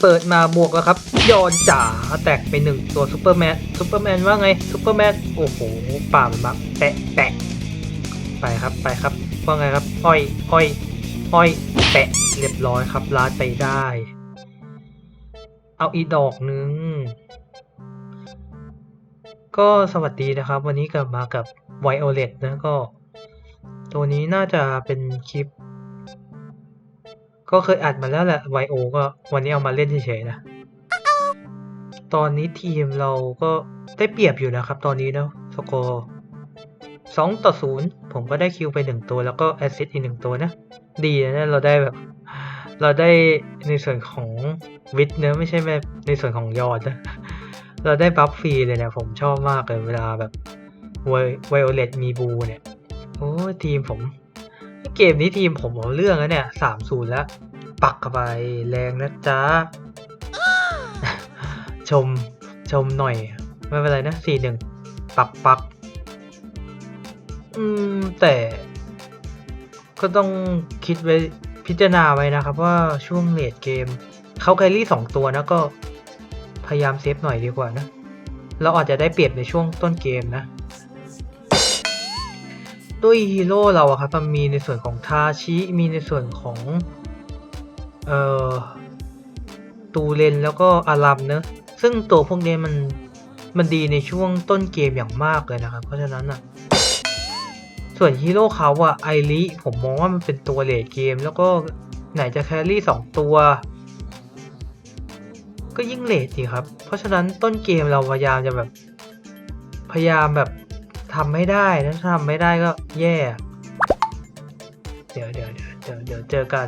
เปิดมาบวกแล้วครับยอนจ๋าแตกไปหนึ่งตัวซูเปอร์แมนซูเปอร์แมนว่าไงซูเปอร์แมนโอ้โหป่ามันบักแตะแตะไปครับไปครับว่าไงครับอ้อยอ้อยอ้อยแตะเรียบร้อยครับลาดไปได้ เอาอีดอกนึง ก็สวัสดีนะครับ วันนี้กลับมากับ Violet นะก็ ตัวนี้น่าจะเป็นคลิป ก็เคยอัดมาแล้วแหละไวโอก็วันนี้เอามาเล่นเฉยๆนะ ตอนนี้ทีมเราก็ได้เปรียบอยู่นะครับ ตอนนี้เนาะสกอร์สองต่อศูนย์ผมก็ได้คิวไปหนึ่งตัวแล้วก็แอสซิสต์อีกหนึ่งตัวนะ ดีนะเราได้แบบ เราได้ในส่วนของวิทเนะไม่ใช่แบบในส่วนของยอดนะเราได้บัฟฟรีเลยเนี่ยผมชอบมากเลยเวลาแบบไวโอเลตมีบูเนี่ย โอ้ทีมผม เกมนี้ทีมผมเอาเรื่องแล้วเนี่ยสามศูนย์แล้ว ปักเข้าไปแรงนะจ๊ะ ชมชมหน่อย ไม่เป็นไรนะสี่หนึ่งปักปักอืม แต่ก็ต้องคิดไว้พิจารณาไว้นะครับว่าช่วงเลดเกม เขาแครี่สองตัวนะก็พยายามเซฟหน่อยดีกว่านะ เราอาจจะได้เปรียบในช่วงต้นเกมนะ ด้วยฮีโร่เราอะครับมันมีในส่วนของทาชิมีในส่วนของเอ่อตูเลนแล้วก็อารัมเนอะซึ่งตัวพวกนี้มันมันดีในช่วงต้นเกมอย่างมากเลยนะครับ เพราะฉะนั้นอะส่วนฮีโร่เขาอะไอริผมมองว่ามันเป็นตัวเลดเกม แล้วก็ไหนจะแครี่สองตัว ก็ยิ่งเลทสิครับ เพราะฉะนั้นต้นเกมเราพยายามจะแบบพยายามแบบ ทำไม่ได้นะถ้าทำไม่ได้ก็แย่ เดี๋ยวเดี๋ยวเดี๋ยวเดี๋ยวเดี๋ยวเจอกัน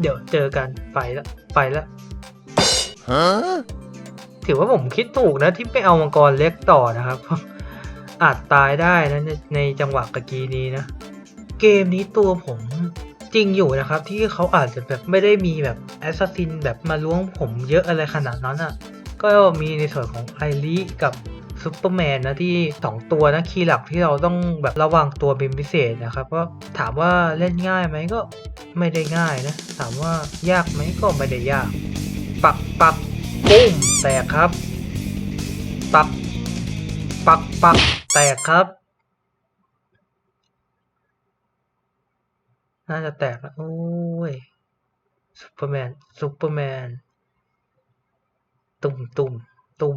เดี๋ยวเจอกันไปละไปละ Huh? ถือว่าผมคิดถูกนะที่ไม่เอามังกรเล็กต่อนะครับ อาจตายได้นะในในจังหวะกะกีนี้นะ เกมนี้ตัวผมจริงอยู่นะครับ ที่เขาอาจจะแบบไม่ได้มีแบบแอสซัสซินแบบมาล้วงผมเยอะอะไรขนาดนั้นอะ ก็มีในส่วนของไอริกับ ซูเปอร์แมนนะที่ 2 ตัวนะคีย์หลักที่เราต้องแบบระวังตัวเป็นพิเศษนะครับก็ถามว่าเล่นง่ายไหมก็ไม่ได้ง่ายนะ ถามว่ายากไหมก็ไม่ได้ยาก ปักปักปุ้มแตกครับ ปัก ปักปักแตกครับน่าจะแตกแล้วโอ้ยซูเปอร์แมนซูเปอร์แมนตุ่มตุ่มตุ่ม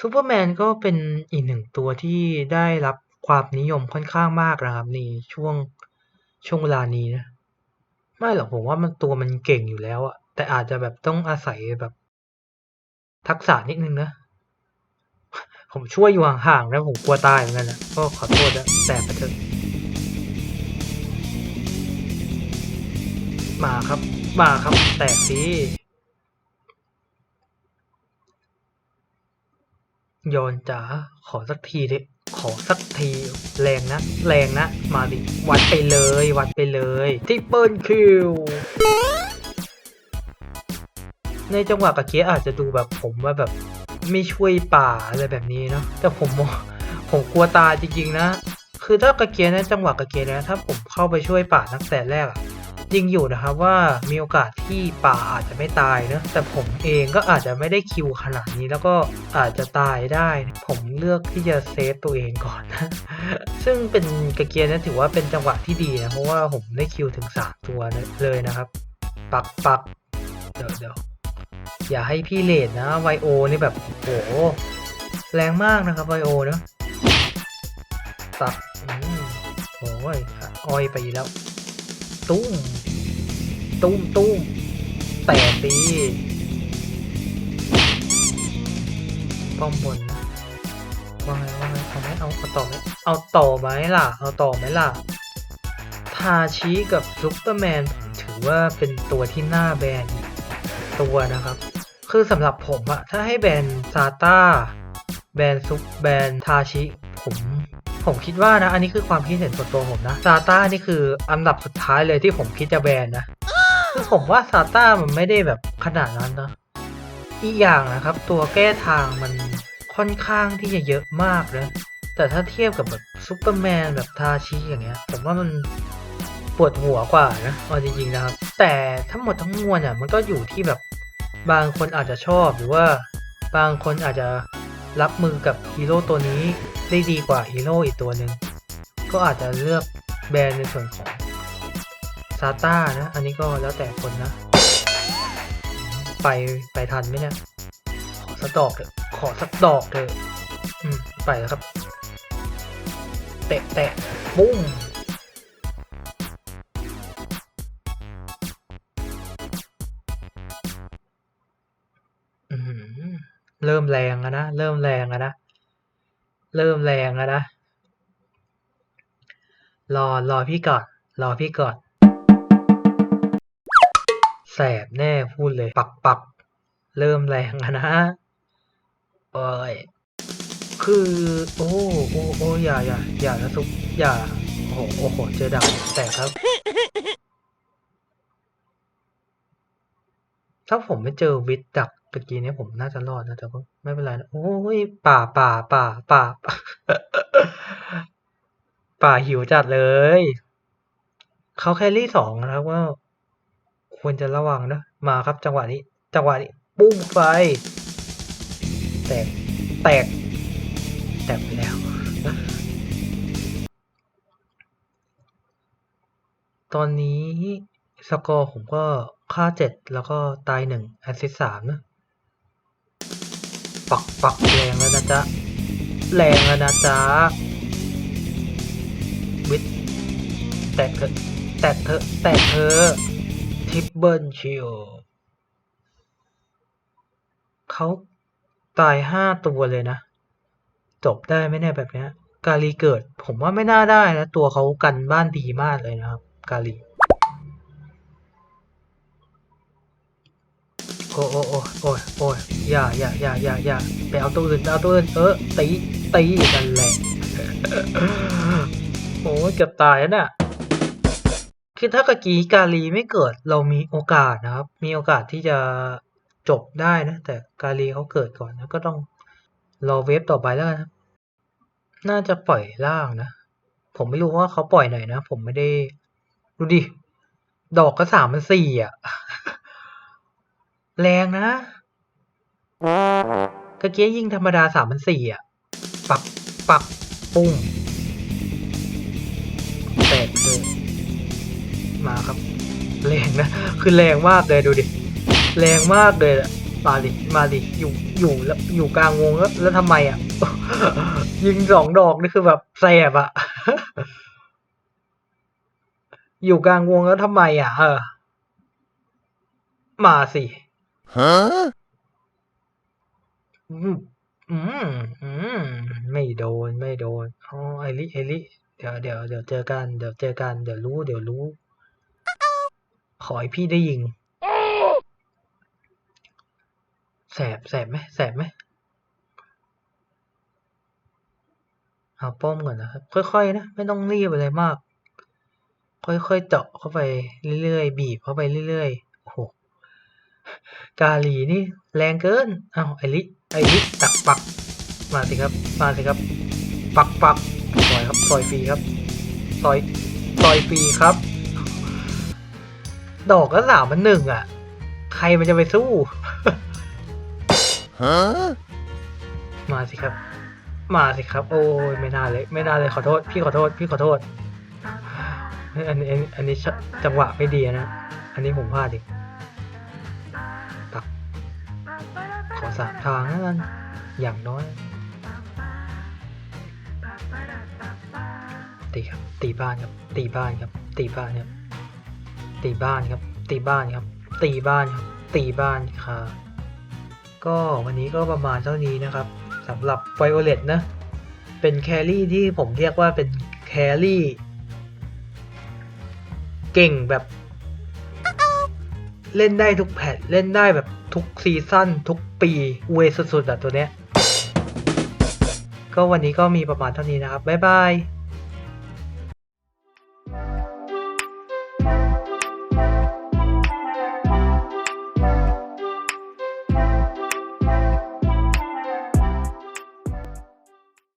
ซูเปอร์แมนก็เป็นอีกหนึ่งตัวที่ได้รับความนิยมค่อนข้างมากนะครับในช่วงช่วงเวลานี้นะ ไม่หรอกผมว่ามันตัวมันเก่งอยู่แล้วอะแต่อาจจะแบบต้องอาศัยแบบ ทักษะนิดนึงนะ ผมช่วยอยู่ห่างๆนะผมกลัวตายเหมือนกันนะก็ขอโทษนะแต่ไปเถอะมาครับ มาครับ แตกสิ โยนจ๋าขอสักทีดิขอสักทีแรงนะ แรงนะ มาดิ วัดไปเลย วัดไปเลยที่เปิลคิวในจังหวะกะเกียอาจจะดูแบบผมว่าแบบไม่ช่วยป่าอะไรแบบนี้เนาะแต่ผมผมกลัวตายจริงๆนะ คือถ้ากะเกียนะจังหวะกะเกียนะถ้าผมเข้าไปช่วยป่าตั้งแต่แรกอะ จริงอยู่นะครับว่ามีโอกาสที่ป่าอาจจะไม่ตายเนะแต่ผมเองก็อาจจะไม่ได้คิวขนาดนี้แล้วก็อาจจะตายได้ ผมเลือกที่จะเซฟตัวเองก่อนนะซึ่งเป็นกระเกียนะถือว่าเป็นจังหวะที่ดีนะเพราะว่าผมได้คิวถึงสามตัวเลยนะครับ ปักปักเดี๋ยวเดี๋ยวอย่าให้พี่เลดนะไวโอนี่แบบโอ้โหแรงมากนะครับไวโอเนาะตัดอืมโอ้ยออยไปแล้ว ตุ้มตุ้มตุ้มแตกตีป้อมบนนะว่าไงว่าไงเอาไหมเอาเอาต่อไหมเอาต่อไหมล่ะ เอาต่อไหมล่ะ ทาชิกับซุปเปอร์แมนถือว่าเป็นตัวที่หน้าแบนตัวนะครับ คือสำหรับผมอะถ้าให้แบนซาต้าแบนซุปแบนทาชิ ผม ผมคิดว่านะ อันนี้คือความคิดเห็นส่วนตัวผมนะซาต้านี่คืออันดับสุดท้ายเลยที่ผมคิดจะแบนนะคือผมว่าซาต้ามันไม่ได้แบบขนาดนั้นนะอีกอย่างนะครับ ตัวแก้ทางมันค่อนข้างที่จะเยอะมากนะแต่ถ้าเทียบกับแบบซูเปอร์แมนแบบทาชิอย่างเงี้ยผมว่ามันปวดหัวกว่านะเอาจริงๆนะครับ แต่ทั้งหมดทั้งมวลอะมันก็อยู่ที่แบบบางคนอาจจะชอบหรือว่าบางคนอาจจะ รับมือกับฮีโร่ตัวนี้ได้ดีกว่าฮีโร่อีกตัวหนึ่งก็อาจจะเลือกแบรนด์ในส่วนของซาต้านะ อันนี้ก็แล้วแต่คนนะ ไปไปทันไหมเนี่ย ขอสักดอกเถอะขอสักดอกเถอะอืม ไปแล้วครับ เตะแตะบุ้ม เริ่มแรงอะนะ เริ่มแรงอะนะ เริ่มแรงอะนะ รอ รอพี่ก่อน รอพี่ก่อน แสบแน่พูดเลย ปักปักเริ่มแรงอะนะโอ้ยคือ โอ้โอ้โอ้อย่าอย่าอย่านะซุปอย่า โอ้โหโอ้โหเจอดาบแตกครับ ถ้าผมไม่เจอวิทย์ดัก ตะกี้นี้ผมน่าจะรอดนะแต่ก็ไม่เป็นไรนะโอ้ยป่าป่าป่าป่า ป่าหิวจัดเลยเขาแครี่สองนะครับว่า ควรจะระวังนะ มาครับจังหวะนี้ จังหวะนี้ ปุ้งไฟ แตก แตก แตกไปแล้วตอนนี้สกอร์ผมก็ค่าเจ็ดแล้วก็ตายหนึ่งแอสซิสสามนะ ปักปักแรงแล้วนะจ๊ะ แรงแล้วนะจ๊ะ วิทแตกเถอะแตกเถอะแตกเถอะทิปเบิลชิลเขาตายห้าตัวเลยนะ จบได้ไหมเนี่ยแบบเนี้ยกาลีเกิด ผมว่าไม่น่าได้นะ ตัวเขากันบ้านดีมากเลยนะครับ กาลี โอ้โอ้โอ้โอ้ยโอ้ยอย่าอย่าอย่าอย่าอย่าไปเอาตัวอื่นไปเอาตัวอื่นเออตีตีกันแหละโอ้ยเกือบตายแล้วน่ะคือถ้ากะกีกาลีไม่เกิดเรามีโอกาสนะครับ มีโอกาสที่จะจบได้นะ แต่กาลีเขาเกิดก่อนนะก็ต้องรอเวฟต่อไปแล้วนนะน่าจะปล่อยล่างนะ ผมไม่รู้ว่าเขาปล่อยไหนนะ ผมไม่ได้ ดูดิ ดอกก็สามมันสี่อะ แรงนะกะเกียยิงธรรมดาสามพันสี่อะ ปัก ปัก ปุ้งแตกเลยมาครับ แรงนะ คือแรงมากเลยดูดิ แรงมากเลยมาดิ มาดิ อยู่ อยู่แล้ว อยู่กลางวงแล้ว แล้วทำไมอะ ยิงสองดอกนี่คือแบบแสบอะ อยู่กลางวงแล้วทำไมอะ เออ มาสิ Huh? อืมอืมอืมไม่โดนไม่โดนอ๋อไอริไอริเดี๋ยวเดี๋ยวเดี๋ยวเจอกันเดี๋ยวเจอกันเดี๋ยวรู้เดี๋ยวรู้ ขอให้พี่ได้ยิง แสบแสบไหมแสบไหมเอาป้อมก่อนนะครับ ค่อยๆนะไม่ต้องรีบอะไรมาก ค่อยๆเจาะเข้าไปเรื่อยๆบีบเข้าไปเรื่อยๆโอ้โห กาลีนี่แรงเกินอ้าวไอริไอริตักปักมาสิครับมาสิครับ ปักปักซอยครับซอยฟรีครับซอยซอยฟรีครับ ดอกก็สามมันหนึ่งอะ ใครมันจะไปสู้ Huh? มาสิครับ มาสิครับ โอ้ยไม่น่าเลยไม่น่าเลยขอโทษ พี่ขอโทษ พี่ขอโทษเฮ้ยอันนี้อันนี้อันนี้ชจังหวะไม่ดีนะ อันนี้ผมพลาดอีก สามทางแล้วกันอย่างน้อย ตีครับ ตีบ้านครับ ตีบ้านครับ ตีบ้านครับ ตีบ้านครับ ตีบ้านครับ ตีบ้านครับ ตีบ้านครับก็วันนี้ก็ประมาณเท่านี้นะครับสำหรับไวโอเลตนะ เป็นแครี่ที่ผมเรียกว่าเป็นแครี่เก่งแบบ เล่นได้ทุกแพทเล่นได้แบบ ทุกซีซั่นทุกปีเวสุดๆอะตัวเนี้ยก็วันนี้ก็มีประมาณเท่านี้นะครับ บ๊ายบาย